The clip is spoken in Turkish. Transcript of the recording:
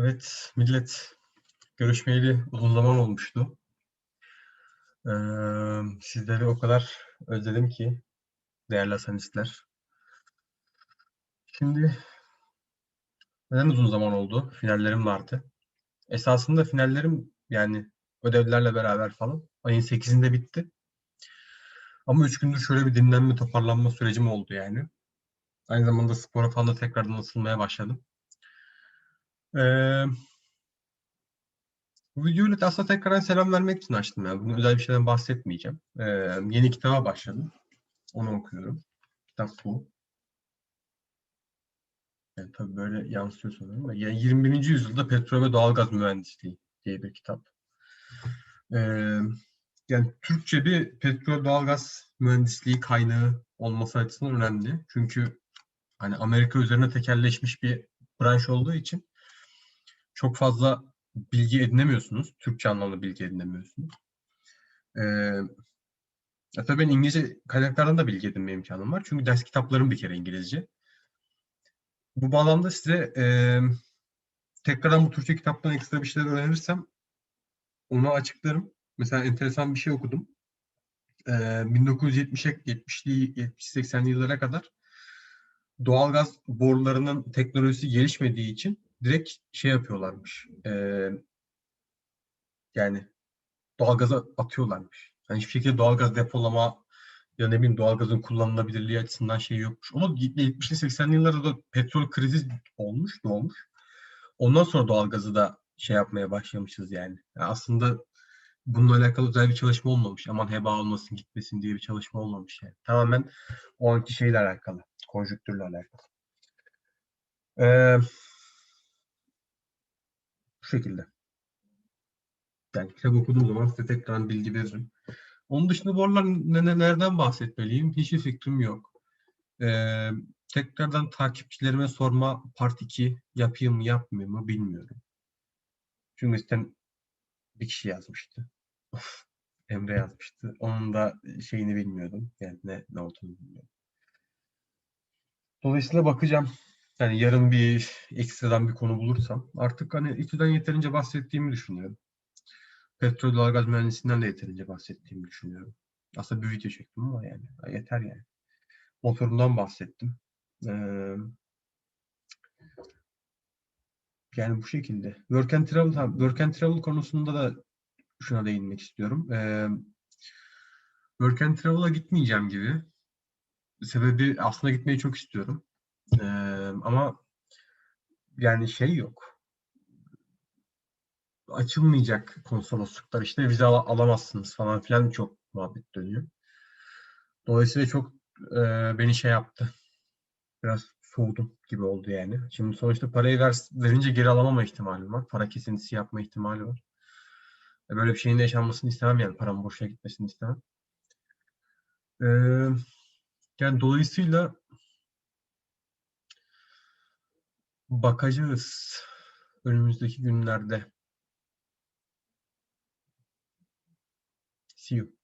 Evet, millet görüşmeyeli uzun zaman olmuştu. Ee, sizleri o kadar özledim ki değerli asanistler. Şimdi neden uzun zaman oldu? Finallerim vardı. Esasında finallerim yani ödevlerle beraber falan ayın 8'inde bitti. Ama 3 gündür şöyle bir dinlenme, toparlanma sürecim oldu yani. Aynı zamanda spora falan da tekrardan ısınmaya başladım. Ee, bu videoyu da aslında tekrardan selam vermek için açtım ya. Bugün özel bir şeyden bahsetmeyeceğim. Ee, yeni kitaba başladım. Onu okuyorum. Kitap bu. Yani tabii böyle yansıyor sanırım. ama Yani 21. yüzyılda petrol ve doğalgaz mühendisliği diye bir kitap. Ee, yani Türkçe bir petrol doğalgaz mühendisliği kaynağı olması açısından önemli. Çünkü hani Amerika üzerine tekelleşmiş bir branş olduğu için çok fazla bilgi edinemiyorsunuz. Türkçe anlamda bilgi edinemiyorsunuz. Ee, tabii ben İngilizce kaynaklardan da bilgi edinme imkanım var. Çünkü ders kitaplarım bir kere İngilizce. Bu bağlamda size e, tekrardan bu Türkçe kitaptan ekstra bir şeyler öğrenirsem onu açıklarım. Mesela enteresan bir şey okudum. E, 1970'e 70'li 70-80'li yıllara kadar doğalgaz borularının teknolojisi gelişmediği için direkt şey yapıyorlarmış. E, yani doğalgaza atıyorlarmış. Yani hiçbir şekilde doğalgaz depolama ya ne bileyim doğalgazın kullanılabilirliği açısından şey yokmuş. Ama 70'li 80'li yıllarda da petrol krizi olmuş, doğmuş. Ondan sonra doğalgazı da şey yapmaya başlamışız yani. yani aslında bununla alakalı özel bir çalışma olmamış. Aman heba olmasın gitmesin diye bir çalışma olmamış yani. Tamamen o anki şeyle alakalı. Konjüktürle alakalı. Ee, şekilde. Yani kitap okuduğum zaman size tekrar bilgi veririm. Onun dışında ne- nelerden bahsetmeliyim? Hiçbir fikrim yok. Ee, tekrardan takipçilerime sorma part 2 yapayım mı yapmayayım mı bilmiyorum. Çünkü zaten bir kişi yazmıştı. Emre yazmıştı. Onun da şeyini bilmiyordum. Yani ne, ne olduğunu bilmiyorum. Dolayısıyla bakacağım. Yani yarın bir ekstradan bir konu bulursam. Artık hani İTÜ'den yeterince bahsettiğimi düşünüyorum. Petrol doğalgaz mühendisinden de yeterince bahsettiğimi düşünüyorum. Aslında bir video çektim ama yani yeter yani. Motorundan bahsettim. Ee, yani bu şekilde. Work and Travel, Work and Travel konusunda da şuna değinmek istiyorum. Ee, Work and Travel'a gitmeyeceğim gibi. Sebebi aslında gitmeyi çok istiyorum. Ee, ama yani şey yok. Açılmayacak konsolosluklar işte vize al- alamazsınız falan filan çok muhabbet dönüyor. Dolayısıyla çok e, beni şey yaptı. Biraz soğudum gibi oldu yani. Şimdi sonuçta parayı ver, verince geri alamama ihtimali var. Para kesintisi yapma ihtimali var. E, Böyle bir şeyin de yaşanmasını istemem yani. Param boşa gitmesini istemem. Ee, yani dolayısıyla bakacağız önümüzdeki günlerde. See you.